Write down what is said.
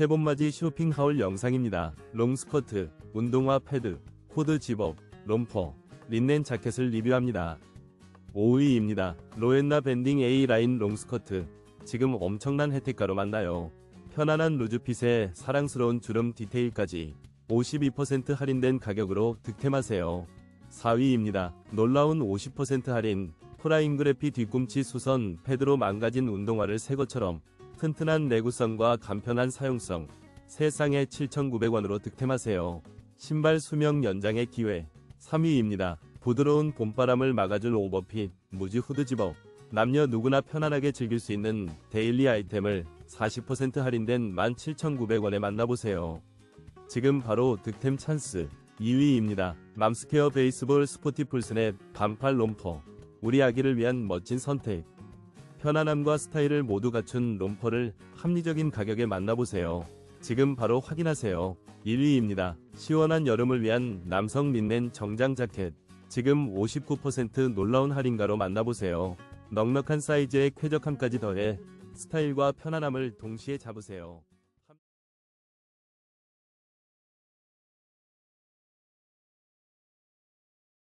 세봄맞이 쇼핑 하울 영상입니다. 롱스커트, 운동화 패드, 코드 집업, 롬퍼, 린넨 자켓을 리뷰합니다. 5위입니다. 로엔나 밴딩 A라인 롱스커트. 지금 엄청난 혜택가로 만나요. 편안한 루즈핏에 사랑스러운 주름 디테일까지 52% 할인된 가격으로 득템하세요. 4위입니다. 놀라운 50% 할인. 프라잉그래피 뒤꿈치 수선 패드로 망가진 운동화를 새 것처럼 튼튼한 내구성과 간편한 사용성. 세상에 7,900원으로 득템하세요. 신발 수명 연장의 기회. 3위입니다. 부드러운 봄바람을 막아줄 오버핏, 무지 후드 집업. 남녀 누구나 편안하게 즐길 수 있는 데일리 아이템을 40% 할인된 17,900원에 만나보세요. 지금 바로 득템 찬스. 2위입니다. 맘스케어 베이스볼 스포티 풀스냅 반팔 롬퍼. 우리 아기를 위한 멋진 선택. 편안함과 스타일을 모두 갖춘 롬퍼를 합리적인 가격에 만나보세요. 지금 바로 확인하세요. 1위입니다. 시원한 여름을 위한 남성 린넨 정장 자켓. 지금 59% 놀라운 할인가로 만나보세요. 넉넉한 사이즈의 쾌적함까지 더해 스타일과 편안함을 동시에 잡으세요.